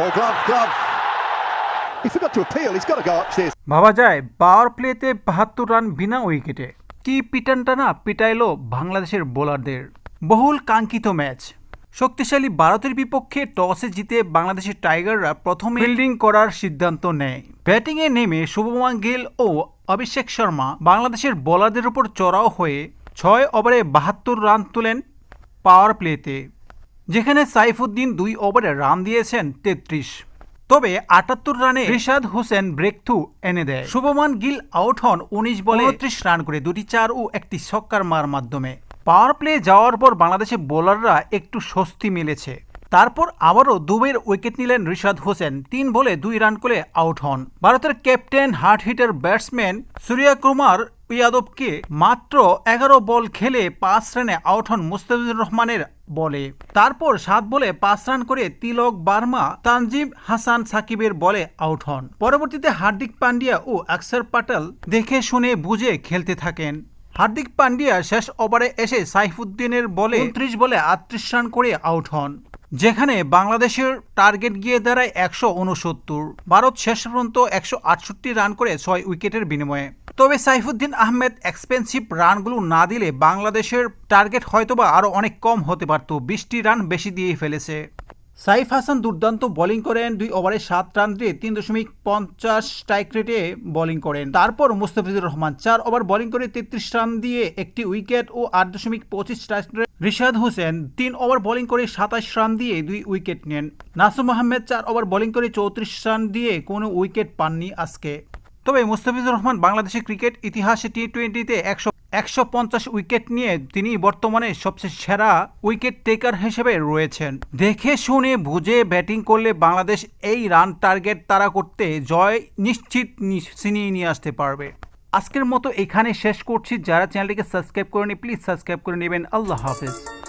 Oh, glove, glove. He forgot to appeal. He's got to go upstairs. ভাবা যায় পাওয়ার প্লেতে বাহাত্তর রান বিনা উইকেটে কি পিটানটা না পিটাইলো বাংলাদেশের বোলারদের বহুল কাঙ্ক্ষিত ম্যাচ শক্তিশালী ভারতের বিপক্ষে টসে জিতে বাংলাদেশের টাইগাররা প্রথমে ফিল্ডিং করার সিদ্ধান্ত নেয় ব্যাটিংয়ে নেমে শুভমান গিল ও অভিষেক শর্মা বাংলাদেশের বোলারদের উপর চড়াও হয়ে ছয় ওভারে বাহাত্তর রান তোলেন পাওয়ার প্লেতে যেখানে সাইফুদ্দিন দুই ওভারে রান দিয়েছেন তেত্রিশ। তবে আটাত্তর রানে রিশাদ হোসেন ব্রেক থ্রু এনে দেয়। শুভমান গিল আউট হন উনিশ বলে উনত্রিশ রান করে দুটি চার ও একটি ছক্কার মার মাধ্যমে। পাওয়ার প্লে যাওয়ার পর বাংলাদেশের বোলাররা একটু স্বস্তি মিলেছে। তারপর আবারও দুবের উইকেট নিলেন রিশাদ হোসেন তিন বলে দুই রান করে আউট হন। ভারতের captain hard hitter batsman Suryakumar ইয়াদবকে মাত্র এগারো বল খেলে পাঁচ রানে আউট হন মুস্তাফিজুর রহমানের বলে। তারপর সাত বলে পাঁচ রান করে তিলক বার্মা তানজিম হাসান সাকিবের বলে আউট হন। পরবর্তীতে হার্দিক পান্ডিয়া ও আকসার পাটেল দেখে শুনে বুঝে খেলতে থাকেন। হার্দিক পান্ডিয়া শেষ ওভারে এসে সাইফুদ্দিনের বলে উনত্রিশ বলে আটত্রিশ রান করে আউট হন। যেখানে বাংলাদেশের টার্গেট গিয়ে দাঁড়ায় একশো উনসত্তর ভারত শেষ পর্যন্ত একশো আটষট্টি রান করে ছয় উইকেটের বিনিময়ে। তবে সাইফুদ্দিন আহমেদ এক্সপেন্সিভ রানগুলো না দিলে বাংলাদেশের টার্গেট হয়তোবা আরও অনেক কম হতে পারত, বিশটি রান বেশি দিয়ে ফেলেছে। সাইফ হাসান দুর্দান্ত বোলিং করেন, দুই ওভারে সাত রান দিয়ে তিন দশমিক পঞ্চাশ স্ট্রাইক রেটে বোলিং করেন। তারপর মুস্তাফিজুর রহমান চার ওভার বোলিং করে তেত্রিশ রান দিয়ে একটি উইকেট ও আট দশমিক পঁচিশ স্ট্রাইক রিশাদ হোসেন তিন ওভার বোলিং করে সাতাশ রান দিয়ে দুই উইকেট নেন। নাসুম আহমেদ চার ওভার বোলিং করে চৌত্রিশ রান দিয়ে কোনো উইকেট পাননি আজকে। তবে মুস্তাফিজুর রহমান বাংলাদেশের ক্রিকেট ইতিহাসে টি টোয়েন্টিতে একশো একশো পঞ্চাশ উইকেট নিয়ে তিনি বর্তমানে সবচেয়ে সেরা উইকেট টেকার হিসেবে রয়েছেন। দেখে শুনে বুঝে ব্যাটিং করলে বাংলাদেশ এই রান টার্গেট তারা করতে জয় নিশ্চিত ছিনিয়ে নিয়ে আসতে পারবে। আজকের মতো এখানে শেষ করছি। যারা চ্যানেলটিকে সাবস্ক্রাইব করেনি, প্লিজ সাবস্ক্রাইব করে নেবেন। আল্লাহ হাফেজ।